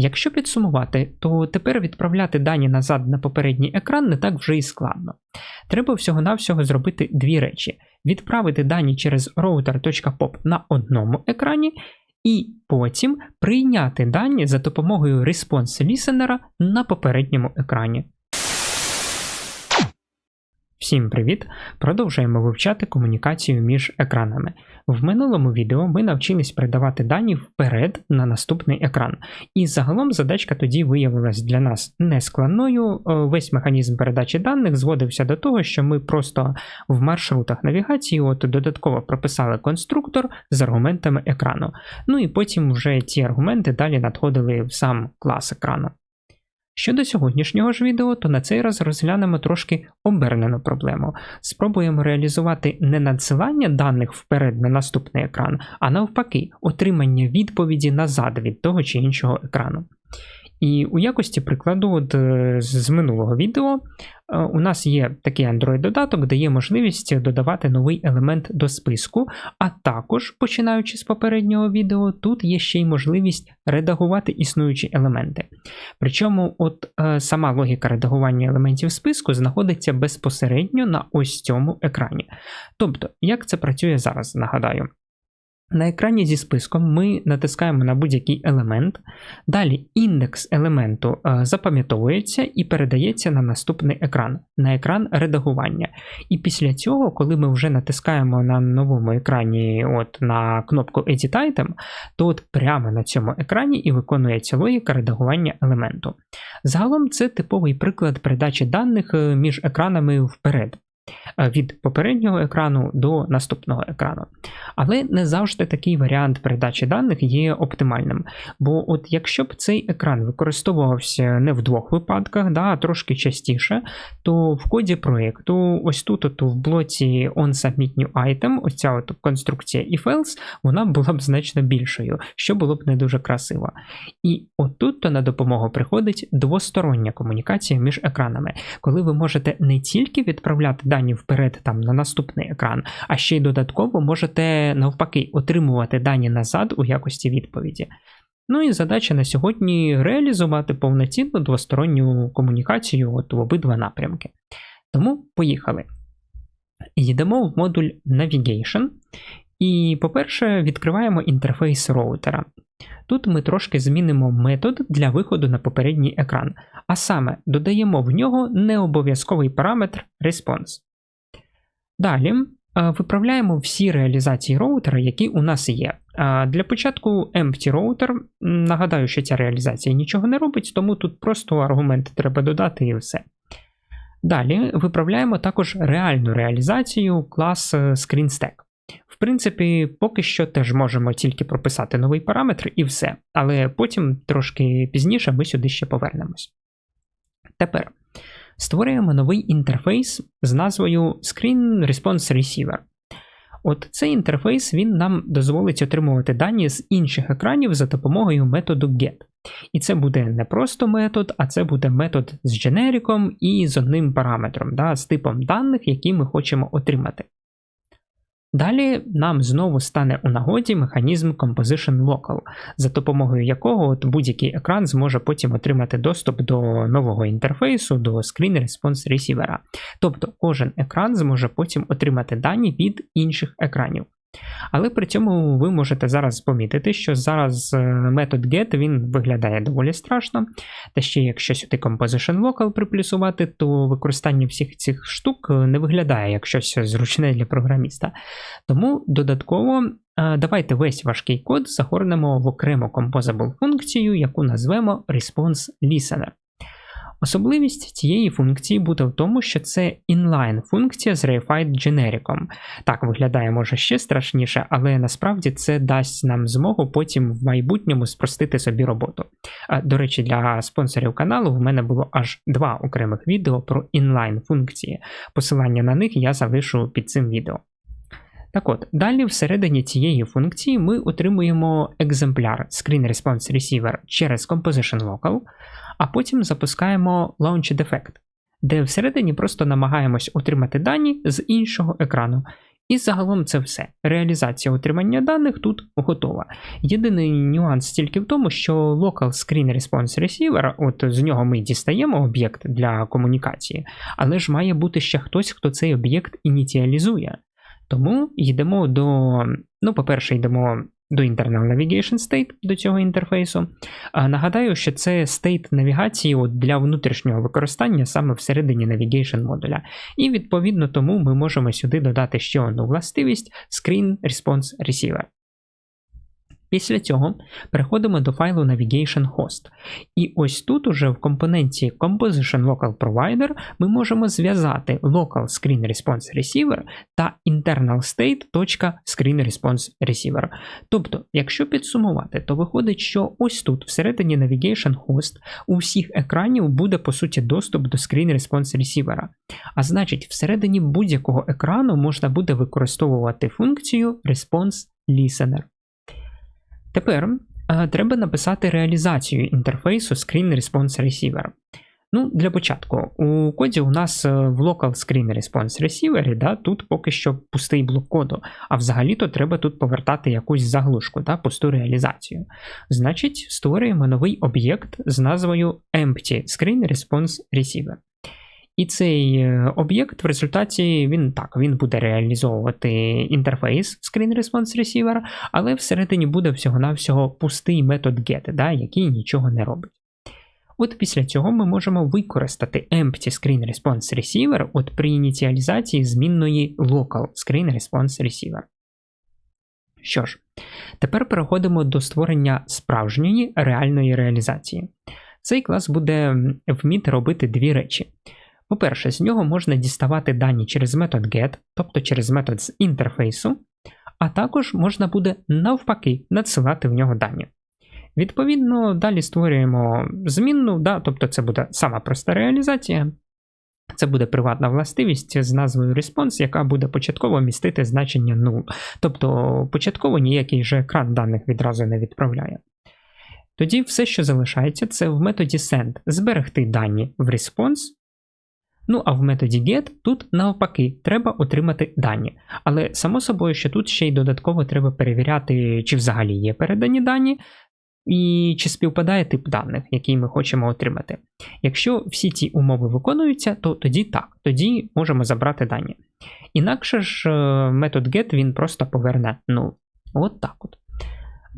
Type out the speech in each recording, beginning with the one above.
Якщо підсумувати, то тепер відправляти дані назад на попередній екран не так вже і складно. Треба всього-навсього зробити дві речі: відправити дані через router.pop на одному екрані, і потім прийняти дані за допомогою response listener на попередньому екрані. Всім привіт! Продовжуємо вивчати комунікацію між екранами. В минулому відео ми навчились передавати дані вперед на наступний екран, і загалом задачка тоді виявилась для нас нескладною. Е, Весь механізм передачі даних зводився до того, що ми просто в маршрутах навігації от додатково прописали конструктор з аргументами екрану. Ну і потім вже ці аргументи далі надходили в сам клас екрану. Щодо сьогоднішнього ж відео, то на цей раз розглянемо трошки обернену проблему. Спробуємо реалізувати не надсилання даних вперед на наступний екран, а навпаки, отримання відповіді назад від того чи іншого екрану. І у якості прикладу от, е, з минулого відео е, у нас є такий Android-додаток, де є можливість додавати новий елемент до списку, а також, починаючи з попереднього відео, тут є ще й можливість редагувати існуючі елементи. Причому от е, сама логіка редагування елементів списку знаходиться безпосередньо на ось цьому екрані. Тобто, як це працює зараз, нагадаю. На екрані зі списком ми натискаємо на будь-який елемент. Далі індекс елементу е, запам'ятовується і передається на наступний екран, на екран редагування. І після цього, коли ми вже натискаємо на новому екрані от на кнопку Edit Item, то от прямо на цьому екрані і виконується логіка редагування елементу. Загалом це типовий приклад передачі даних е, між екранами вперед. Е, від попереднього екрану до наступного екрану. Але не завжди такий варіант передачі даних є оптимальним. Бо от якщо б цей екран використовувався не в двох випадках, да, а трошки частіше, то в коді проєкту, ось тут от в блоці OnSubmit New Item, ось от конструкція if-else, вона була б значно більшою, що було б не дуже красиво. І отут то на допомогу приходить двостороння комунікація між екранами, коли ви можете не тільки відправляти дані дані вперед там на наступний екран, а ще й додатково можете навпаки отримувати дані назад у якості відповіді. Ну і задача на сьогодні реалізувати повноцінну двосторонню комунікацію от в обидва напрямки. Тому поїхали. Йдемо в модуль Navigation. І, по-перше, відкриваємо інтерфейс роутера. Тут ми трошки змінимо метод для виходу на попередній екран, а саме додаємо в нього необов'язковий параметр response. Далі е, виправляємо всі реалізації роутера, які у нас є. Для початку empty router, нагадаю, що ця реалізація нічого не робить, тому тут просто аргументи треба додати і все. Далі виправляємо також реальну реалізацію клас е, ScreenStack. В принципі, поки що теж можемо тільки прописати новий параметр і все, але потім трошки пізніше ми сюди ще повернемось. Тепер створюємо новий інтерфейс з назвою Screen Response Receiver. От цей інтерфейс він нам дозволить отримувати дані з інших екранів за допомогою методу GET. І це буде не просто метод, а це буде метод з дженериком і з одним параметром, да, з типом даних, які ми хочемо отримати. Далі нам знову стане у нагоді механізм Composition Local, за допомогою якого будь-який екран зможе потім отримати доступ до нового інтерфейсу, до Screen Response Receiver. Тобто кожен екран зможе потім отримати дані від інших екранів. Але при цьому ви можете зараз помітити, що зараз е, метод get він виглядає доволі страшно. Та ще якщо сюди Composition Local приплюсувати, то використання всіх цих штук е, не виглядає як щось зручне для програміста. Тому додатково е, давайте весь важкий код загорнемо в окрему composable функцію, яку назвемо Response Listener. Особливість цієї функції буде в тому, що це інлайн функція з reified дженериком. Так виглядає може ще страшніше, але насправді це дасть нам змогу потім в майбутньому спростити собі роботу. До речі, для спонсорів каналу в мене було аж два окремих відео про інлайн функції. Посилання на них я залишу під цим відео. Так от, далі всередині цієї функції ми отримуємо екземпляр Screen Response Receiver через Composition Local, а потім запускаємо Launched Effect, де всередині просто намагаємось отримати дані з іншого екрану. І загалом це все. Реалізація отримання даних тут готова. Єдиний нюанс тільки в тому, що Local Screen Response Receiver, от з нього ми дістаємо об'єкт для комунікації, але ж має бути ще хтось, хто цей об'єкт ініціалізує. Тому йдемо до, ну, по-перше, йдемо до Internal Navigation State до цього інтерфейсу. Нагадаю, що це стейт навігації для внутрішнього використання саме всередині Navigation модуля. І відповідно тому ми можемо сюди додати ще одну властивість Screen Response Receiver. Після цього переходимо до файлу Navigation Host. І ось тут уже в компоненті Composition Local Provider ми можемо зв'язати Local Screen Response Receiver та internal state.screen response receiver. Тобто, якщо підсумувати, то виходить, що ось тут, всередині Navigation Host, у всіх екранів буде по суті доступ до Screen Response Receiver. А значить, всередині будь-якого екрану можна буде використовувати функцію Response Listener. Тепер е, треба написати реалізацію інтерфейсу Screen Response Receiver. Ну, Для початку, у коді у нас е, в Local Screen Response Receiver, да, тут поки що пустий блок коду, а взагалі-то треба тут повертати якусь заглушку, да, пусту реалізацію. Значить, створюємо новий об'єкт з назвою Empty Screen Response Receiver. І цей е, об'єкт в результаті він так, він буде реалізовувати інтерфейс Screen Response Receiver, але всередині буде всього-навсього пустий метод get, да, який нічого не робить. От після цього ми можемо використати Empty Screen Response Receiver от при ініціалізації змінної Local Screen Response Receiver. Що ж, тепер переходимо до створення справжньої реальної реалізації. Цей клас буде вміти робити дві речі. По-перше, з нього можна діставати дані через метод get, тобто через метод з інтерфейсу, а також можна буде навпаки надсилати в нього дані. Відповідно, далі створюємо змінну, да, тобто це буде сама проста реалізація. Це буде приватна властивість з назвою response, яка буде початково містити значення 0. Тобто початково ніякий же екран даних відразу не відправляє. Тоді все, що залишається, це в методі send зберегти дані в response, Ну а в методі get тут навпаки треба отримати дані. Але само собою, що тут ще й додатково треба перевіряти, чи взагалі є передані дані, і чи співпадає тип даних, який ми хочемо отримати. Якщо всі ці умови виконуються, то тоді так, тоді можемо забрати дані. Інакше ж е, метод get він просто поверне 0. От так от.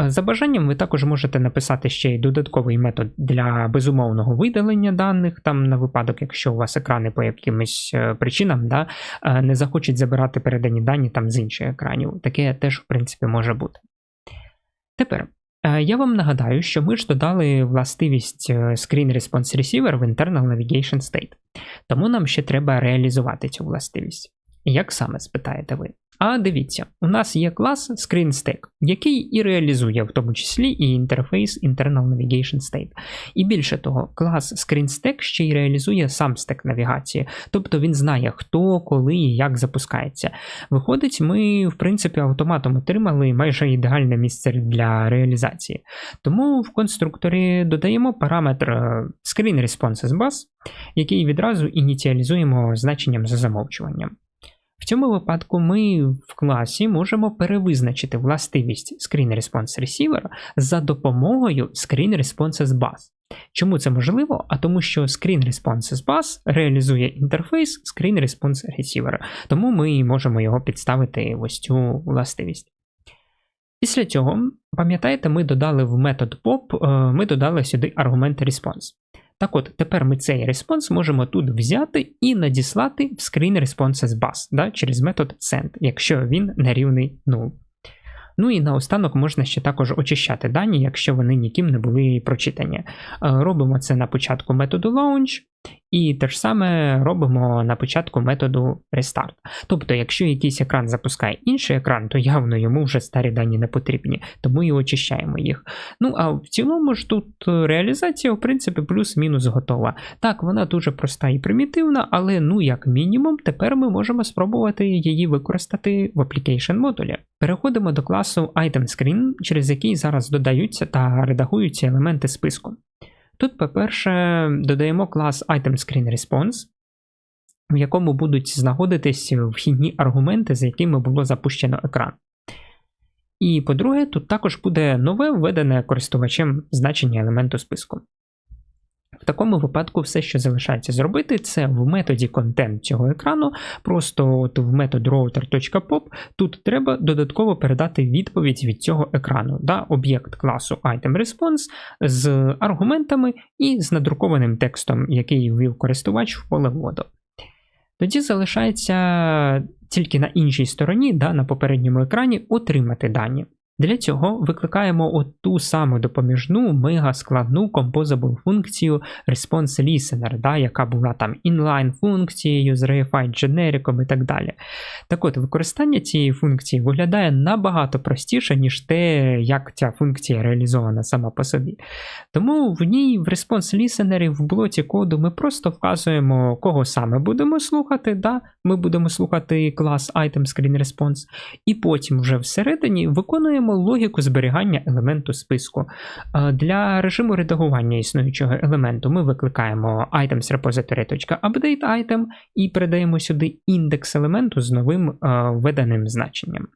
Е, за бажанням, ви також можете написати ще й додатковий метод для безумовного видалення даних, там на випадок, якщо у вас екрани по якимось е, причинам да, е, не захочуть забирати передані дані там з інших екранів. Таке теж, в принципі, може бути. Тепер. Я вам нагадаю, що ми ж додали властивість Screen Response Receiver в Internal Navigation State, тому нам ще треба реалізувати цю властивість. Як саме спитаєте ви? А дивіться, у нас є клас ScreenStack, який і реалізує в тому числі і інтерфейс Internal Navigation State. І більше того, клас ScreenStack ще й реалізує сам стек навігації, тобто він знає, хто, коли і як запускається. Виходить, ми, в принципі, автоматом отримали майже ідеальне місце для реалізації. Тому в конструкторі додаємо параметр е, ScreenResponses який відразу ініціалізуємо значенням за замовчуванням. В цьому випадку ми в класі можемо перевизначити властивість Screen Response Receiver за допомогою Screen Responses Bus. Чому це можливо? А тому, що Screen Responses Bus реалізує інтерфейс Screen Response Receiver, тому ми можемо його підставити ось цю властивість. Після цього, пам'ятаєте, ми додали в метод POP, е, ми додали сюди аргумент response. Так от, тепер ми цей респонс можемо тут взяти і надіслати в Screen Responses Bus да, через метод send, якщо він не рівний 0. Ну і наостанок можна ще також очищати дані, якщо вони ніким не були прочитані. Е, робимо це на початку методу launch, і те ж саме робимо на початку методу restart. Тобто, якщо якийсь екран запускає інший екран, то явно йому вже старі дані не потрібні, тому і очищаємо їх. Ну а в цілому ж тут реалізація, в принципі, плюс-мінус готова. Так, вона дуже проста і примітивна, але ну, як мінімум, тепер ми можемо спробувати її використати в application модулі. Переходимо до класу ItemScreen, через який зараз додаються та редагуються елементи списку. Тут, по-перше, додаємо клас ItemScreenResponse. в якому будуть знаходитись вхідні аргументи, за якими було запущено екран. І по-друге, тут також буде нове введене користувачем значення елементу списку. В такому випадку все, що залишається зробити, це в методі контент цього екрану, просто от в метод router.pop тут треба додатково передати відповідь від цього екрану, да, об'єкт класу ItemResponse з аргументами і з надрукованим текстом, який ввів користувач в поле вводу. Тоді залишається тільки на іншій стороні, да, на попередньому екрані, отримати дані. Для цього викликаємо ту саму допоміжну мега-складну composable функцію Response Listener, да, яка була там inline функцією з reified generic і так далі. Так от, використання цієї функції виглядає набагато простіше, ніж те, як ця функція реалізована сама по собі. Тому в ній, в Response Listener, в блоці коду ми просто вказуємо, кого саме будемо слухати. Да? Ми будемо слухати клас Item Response, і потім вже всередині виконуємо використовуємо логіку зберігання елементу списку. Е, для режиму редагування існуючого елементу ми викликаємо items repository.update item і передаємо сюди індекс елементу з новим е, введеним значенням.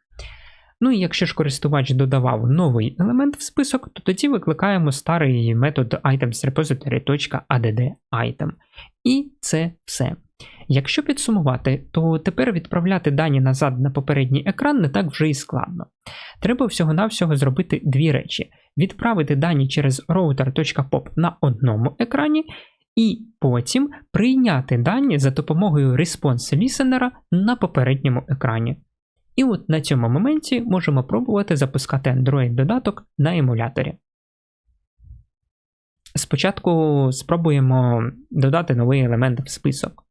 Ну і якщо ж користувач додавав новий елемент в список, то тоді викликаємо старий метод itemsrepository.add І це все. Якщо підсумувати, то тепер відправляти дані назад на попередній екран не так вже і складно. Треба всього-навсього зробити дві речі: відправити дані через router.pop на одному екрані, і потім прийняти дані за допомогою response listener на попередньому екрані. І от на цьому моменті можемо пробувати запускати Android-додаток на емуляторі. Спочатку спробуємо додати новий елемент в список.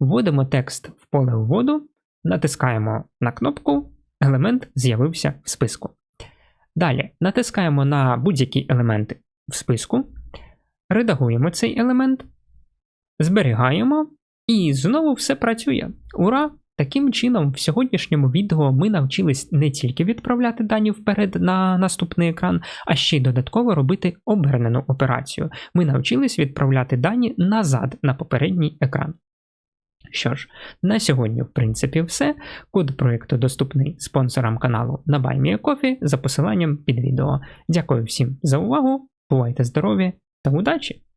Вводимо текст в поле вводу, натискаємо на кнопку, елемент з'явився в списку. Далі натискаємо на будь-які елементи в списку, редагуємо цей елемент, зберігаємо, і знову все працює. Ура! Таким чином, в сьогоднішньому відео ми навчились не тільки відправляти дані вперед на наступний екран, а ще й додатково робити обернену операцію. Ми навчились відправляти дані назад на попередній екран. Що ж, на сьогодні, в принципі, все. Код проєкту доступний спонсорам каналу на BuyMeACoffee за посиланням під відео. Дякую всім за увагу, бувайте здорові та удачі!